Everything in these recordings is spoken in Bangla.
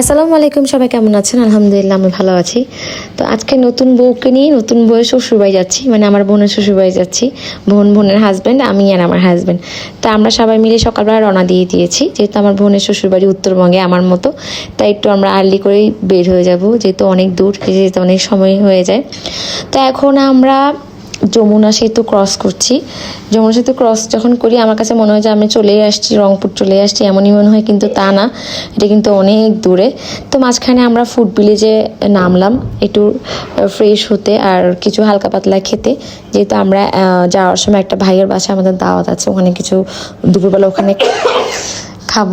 আসসালামু আলাইকুম, সবাই কেমন আছেন? আলহামদুলিল্লাহ, আমি ভালো আছি। তো আজকে নতুন বউকে নিয়ে নতুন বউয়ের শ্বশুরবাড়ি যাচ্ছি মানে আমার বোনের শ্বশুরবাড়ি যাচ্ছি, বোন বোনের হাজব্যান্ড আমি আর আমার হাজব্যান্ড তো আমরা সবাই মিলে সকালবেলা রওনা দিয়ে দিয়েছি, যেহেতু আমার বোনের শ্বশুরবাড়ি উত্তরবঙ্গে আমার মতো, তাই একটু আমরা আর্লি করেই বের হয়ে যাব, যেহেতু অনেক দূর, যেহেতু অনেক সময় হয়ে যায়। তো এখন আমরা যমুনা সেতু ক্রস করছি। যমুনা সেতু ক্রস যখন করি, আমার কাছে মনে হয় যে আমি চলেই আসছি, রংপুর চলে আসছি, এমনই মনে হয় কিন্তু তা না। এটা কিন্তু অনেক দূরে। তো মাঝখানে আমরা ফুড ভিলেজে নামলাম, একটু ফ্রেশ হতে আর কিছু হালকা পাতলা খেতে। যেহেতু আমরা যাওয়ার সময় একটা ভাইয়ের বাসায় আমাদের দাওয়াত আছে, ওখানে কিছু দুপুরবেলা ওখানে খাব।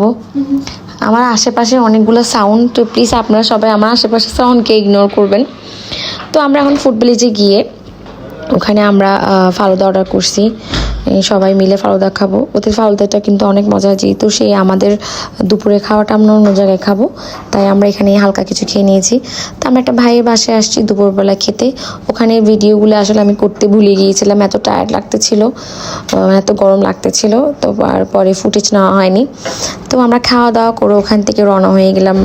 আমার আশেপাশে অনেকগুলো সাউন্ড তো প্লিজ আপনারা সবাই আমার আশেপাশে সাউন্ডকে ইগনোর করবেন। তো আমরা এখন ফুড ভিলেজে গিয়ে ওখানে আমরা ফালুদা অর্ডার করছি। সবাই মিলে ফালুদা খাব। ওদের ফালুদাটা কিন্তু অনেক মজা, যেহেতু সেই আমাদের দুপুরে খাওয়াটা আমরা অন্য জায়গায় খাব। তাই আমরা এখানে হালকা কিছু খেয়ে নিয়েছি। তো আমরা একটা ভাইয়ের বাসায় আসছি দুপুরবেলা খেতে। ওখানে ভিডিওগুলো আসলে আমি করতে ভুলে গিয়েছিলাম, এত টায়ার্ড লাগতেছিল এত গরম লাগতেছিল। তো আর পরে ফুটেজ নেওয়া হয়নি। তো আমরা খাওয়া দাওয়া করে ওখান থেকে রওনা হয়ে গেলাম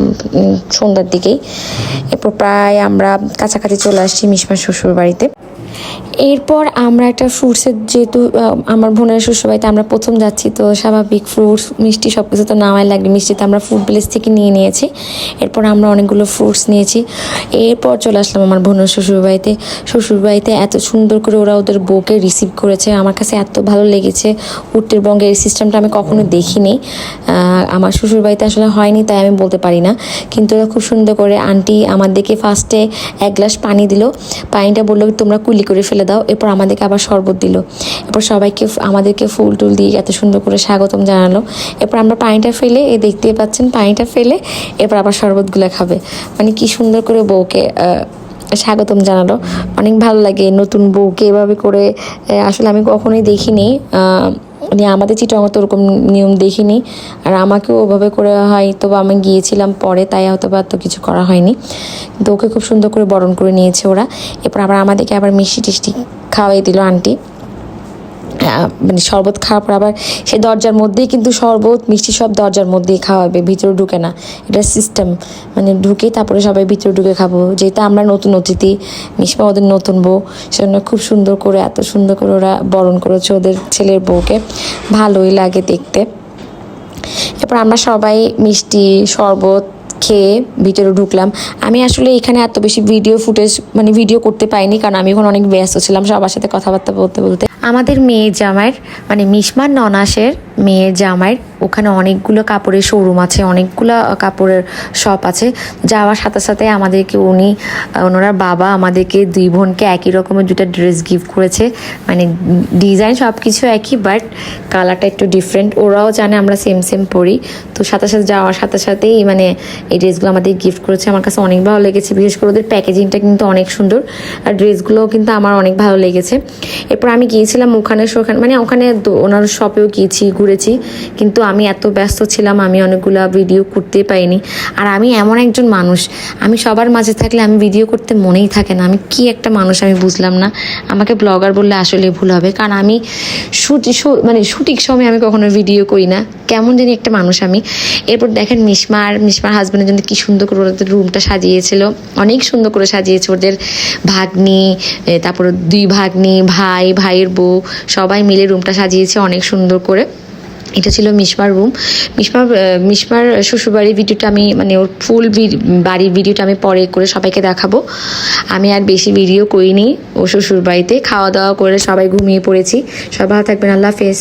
সন্ধ্যার দিকেই। এরপর প্রায় আমরা কাছাকাছি চলে আসছি মিশমার শ্বশুর বাড়িতে এরপর আমরা একটা ফ্রুটসের যেহেতু আমার বোনের শ্বশুরবাড়িতে আমরা প্রথম যাচ্ছি, তো স্বাভাবিক ফ্রুটস মিষ্টি সব কিছু তো নেওয়াই লাগবে। মিষ্টিতে আমরা ফুড ভিলেজ থেকে নিয়ে নিয়েছি। এরপর আমরা অনেকগুলো ফ্রুটস নিয়েছি। এরপর চলে আসলাম আমার বোনের শ্বশুরবাড়িতে। শ্বশুরবাড়িতে এত সুন্দর করে ওরা ওদের বউকে রিসিভ করেছে। আমার কাছে এত ভালো লেগেছে। উত্তরবঙ্গের এই সিস্টেমটা আমি কখনো দেখিনি। আমার শ্বশুরবাড়িতে আসলে হয়নি, তাই আমি বলতে পারি না। কিন্তু ওরা খুব সুন্দর করে, আন্টি আমাদেরকে ফার্স্টে এক গ্লাস পানি দিল। পানিটা বলল, তোমরা কুলি করে ফেলে দাও। এরপর আমাদেরকে আবার শরবত দিল। এরপর সবাইকে আমাদেরকে ফুল টুল দিয়ে এত সুন্দর করে স্বাগতম জানালো। এরপর আমরা পানিটা ফেলে, এই দেখতে পাচ্ছেন পানিটা ফেলে, এরপর আবার শরবতগুলো খাবে। মানে কি সুন্দর করে বউকে স্বাগতম জানালো। অনেক ভালো লাগে নতুন বউকে এভাবে করে। আসলে আমি কখনোই দেখিনি। মানে আমাদের চিটঙ্গ তো ওরকম নিয়ম দেখিনি। আর আমাকেও ওভাবে করে হয় তো আমি গিয়েছিলাম পরে, তাই হয়তো বা তো কিছু করা হয়নি। কিন্তু ওকে খুব সুন্দর করে বরণ করে নিয়েছে ওরা। এরপর আবার আমাদেরকে আবার মিষ্টি টিষ্টি খাওয়াই দিল আন্টি। মানে শরবত খাওয়ার পর আবার সে দরজার মধ্যেই কিন্তু শরবত, মিষ্টি সব দরজার মধ্যেই খাওয়াবে ভিতরে ঢুকে না। এটা সিস্টেম মানে ঢুকে তারপরে সবাই ভিতরে ঢুকে খাব। যেহেতু আমরা নতুন অতিথি মিসমা ওদের নতুন বউ, সেজন্য খুব সুন্দর করে, এত সুন্দর করে ওরা বরণ করেছে ওদের ছেলের বউকে। ভালোই লাগে দেখতে। এরপর আমরা সবাই মিষ্টি, শরবত খেয়ে ভিতরে ঢুকলাম। আমি আসলে এখানে এত বেশি ভিডিও ফুটেজ মানে ভিডিও করতে পাইনি, কারণ আমি এখন অনেক ব্যস্ত ছিলাম সবার সাথে কথাবার্তা বলতে বলতে। আমাদের মেয়ে জামাইয়ের মানে মিসমার ননাসের মেয়ে জামাইয়ের, ওখানে অনেকগুলো কাপড়ের শোরুম আছে, অনেকগুলো কাপড়ের শপ আছে। যাওয়ার সাথে সাথে আমাদেরকে উনি ওনার বাবা আমাদেরকে দুই বোনকে একই রকমের দুটো ড্রেস গিফট করেছে। মানে ডিজাইন সব কিছু একই বাট কালারটা একটু ডিফারেন্ট ওরাও জানে আমরা সেম সেম পরি। তো সাথে সাথে যাওয়ার সাথে সাথেই মানে এই ড্রেসগুলো আমাদের গিফট করেছে। আমার কাছে অনেক ভালো লেগেছে। বিশেষ করে ওদের প্যাকেজিংটা কিন্তু অনেক সুন্দর। আর ড্রেসগুলোও কিন্তু আমার অনেক ভালো লেগেছে। এরপর আমি গিয়েছিলাম ওখানে ওখানে মানে ওখানে ওনার শপেও গিয়েছি ঘুরেছি কিন্তু আমি এত ব্যস্ত ছিলাম, আমি অনেকগুলো ভিডিও করতে পাইনি আর আমি এমন একজন মানুষ, আমি সবার মাঝে থাকলে আমি ভিডিও করতে মনেই থাকে না। আমি কি একটা মানুষ আমি বুঝলাম না। আমাকে ব্লগার বললে আসলে ভুল হবে, কারণ আমি মানে সঠিক সময় আমি কখনো ভিডিও করি না। কেমন জানি একটা মানুষ আমি। এরপর দেখেন মিসমার মিসমার হাজব্যান্ডের জন্য কি সুন্দর করে ওদের রুমটা সাজিয়েছিল। অনেক সুন্দর করে সাজিয়েছে ওদের ভাগ্নি তারপর দুই ভাগ্নি, ভাই, ভাইয়ের বউ, সবাই মিলে রুমটা সাজিয়েছে অনেক সুন্দর করে। এটা ছিল মিসমার রুম মিসমার মিসমার শ্বশুরবাড়ির ভিডিওটা আমি মানে ওর ফুল বাড়ির ভিডিওটা আমি পরে করে সবাইকে দেখাবো। আমি আর বেশি ভিডিও করিনি ও শ্বশুরবাড়িতে। খাওয়া দাওয়া করে সবাই ঘুমিয়ে পড়েছি। সবাই থাকবেন। আল্লাহ হাফেজ।